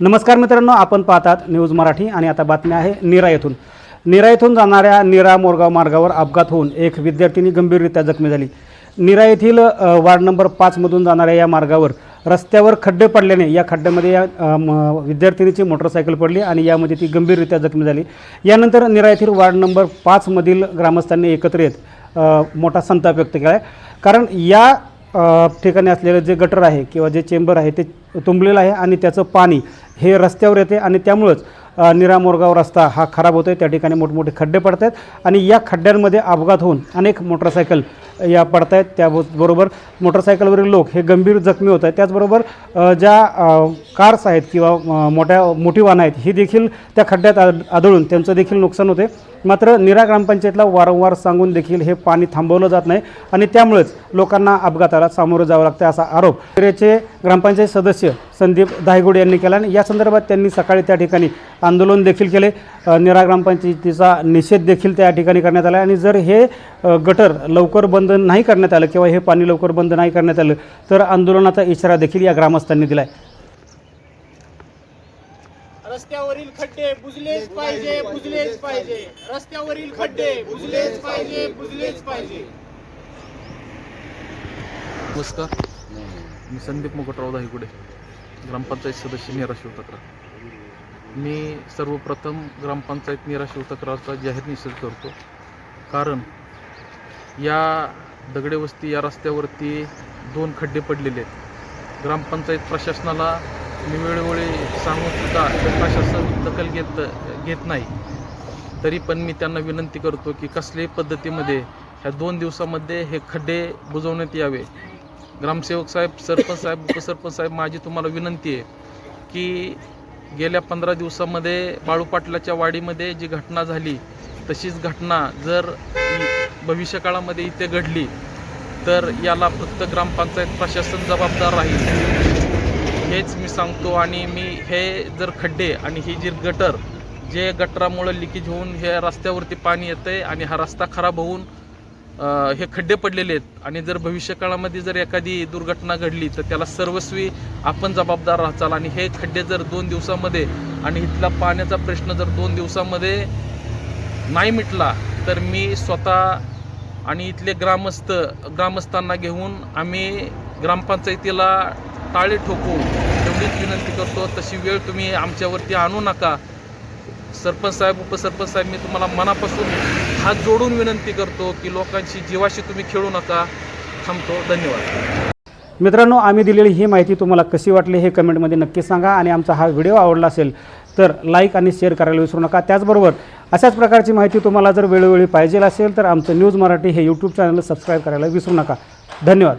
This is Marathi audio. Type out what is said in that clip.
नमस्कार मित्रांनो आपण पाहतात न्यूज मराठी आणि आता बातमी आहे नीरा येथून. नीरा येथून जाणाऱ्या नीरा मोरगाव मार्गावर अपघात होऊन एक विद्यार्थिनी गंभीररित्या जखमी झाली. नीरा येथील वार्ड नंबर पाचमधून जाणाऱ्या या मार्गावर रस्त्यावर खड्डे पडल्याने या खड्ड्यामध्ये या म, विद्यार्थिनीची मोटरसायकल पडली आणि यामध्ये ती गंभीररित्या जखमी झाली. यानंतर नीरा येथील वार्ड नंबर पाचमधील ग्रामस्थांनी एकत्र येत मोठा संताप व्यक्त केला आहे. कारण या ठिकाणी असलेलं जे गटर आहे किंवा जे चेंबर आहे ते तुंबलेलं आहे आणि त्याचं पाणी हे रस्त्यावर येते आणि त्यामुळंच निरामोरगाव निरा मोरगाव रस्ता हा खराब होतो आहे त्या ठिकाणी मोठमोठे खड्डे पडत आहेत आणि या खड्ड्यांमध्ये अपघात होऊन अनेक मोटरसायकल या पडत आहेत त्याबरोबर मोटरसायकलवरील लोक हे गंभीर जखमी होत आहेत. त्याचबरोबर ज्या कार्स आहेत किंवा मोठ्या मोठी वाहनं आहेत ही देखील त्या खड्ड्यात आदळून त्यांचं देखील नुकसान होते. मात्र निरा ग्रामपंचायतला वारंवार सांगून देखील हे पाणी थांबवलं जात नाही आणि त्यामुळेच लोकांना अपघाताला सामोरं जावं लागतं असा आरोप निरेचे ग्रामपंचायत सदस्य संदीप दायगुडे यांनी केला आणि या संदर्भात त्यांनी सकाळी त्या ठिकाणी आंदोलन देखील केले. निरा ग्रामपंचायतीचा निषेध देखील त्या ठिकाणी करण्यात आला आणि जर हे गटर लवकर बंद नाही करण्यात आलं किंवा हे पाणी लवकर बंद नाही करण्यात आलं तर आंदोलनाचा इशारा देखील या ग्रामस्थांनी दिला आहे रस्त्यावरील खड्डे बुजलेच पाहिजे बुजलेच पाहिजे. रस्त्यावरील खड्डे बुजलेच पाहिजे बुजलेच पाहिजे. नमस्कार. मी संदीप मुकुटराव दाहिगुडे ग्रामपंचायत सदस्य निराशिव तक्रार. मी सर्वप्रथम ग्रामपंचायत निराशिव तक्रारचा जाहीर निषेध करतो. कारण या दगडे वस्ती या रस्त्यावरती दोन खड्डे पडलेले आहेत. ग्रामपंचायत प्रशासनाला मी वेळोवेळी सांगू सुद्धा प्रशासन दखल घेत घेत नाही. तरी पण मी त्यांना विनंती करतो की कसल्याही पद्धतीमध्ये ह्या दोन दिवसामध्ये हे खड्डे बुजवण्यात यावे. ग्रामसेवक साहेब सरपंच साहेब उपसरपंच साहेब माझी तुम्हाला विनंती आहे की गेल्या पंधरा दिवसामध्ये बाळू पाटलाच्या वाडीमध्ये जी घटना झाली तशीच घटना जर भविष्यकाळामध्ये इथे घडली तर याला फक्त ग्रामपंचायत प्रशासन जबाबदार राहील. हेच मी सांगतो आणि मी हे जर खड्डे आणि ही जी गटर जे गटरामुळं लिकेज होऊन हे रस्त्यावरती पाणी येतं आहे आणि हा रस्ता खराब होऊन हे खड्डे पडलेले आहेत आणि जर भविष्यकाळामध्ये जर एखादी दुर्घटना घडली तर त्याला सर्वस्वी आपण जबाबदार राहचाल. आणि हे खड्डे जर दोन दिवसामध्ये आणि इथला पाण्याचा प्रश्न जर दोन दिवसामध्ये नाही मिटला तर मी स्वतः आणि इथले ग्रामस्थ ग्रामस्थांना घेऊन आम्ही ग्रामपंचायतीला टाळे ठोकू एवढीच विनंती करतो. तशी वेळ तुम्ही आमच्यावरती आणू नका. सरपंच साहेब उपसरपंच साहेब मी तुम्हाला मनापासून हात जोडून विनंती करतो की लोकांशी जीवाशी तुम्ही खेळू नका. थांबतो. धन्यवाद. मित्रांनो आम्ही दिलेली ही माहिती तुम्हाला कशी वाटली हे कमेंटमध्ये नक्की सांगा आणि आमचा हा व्हिडिओ आवडला असेल तर लाईक आणि शेअर करायला विसरू नका. त्याचबरोबर अशाच प्रकारची माहिती तुम्हाला जर वेळोवेळी पाहिजे असेल तर आमचं न्यूज मराठी हे यूट्यूब चॅनल सबस्क्राईब करायला विसरू नका. धन्यवाद.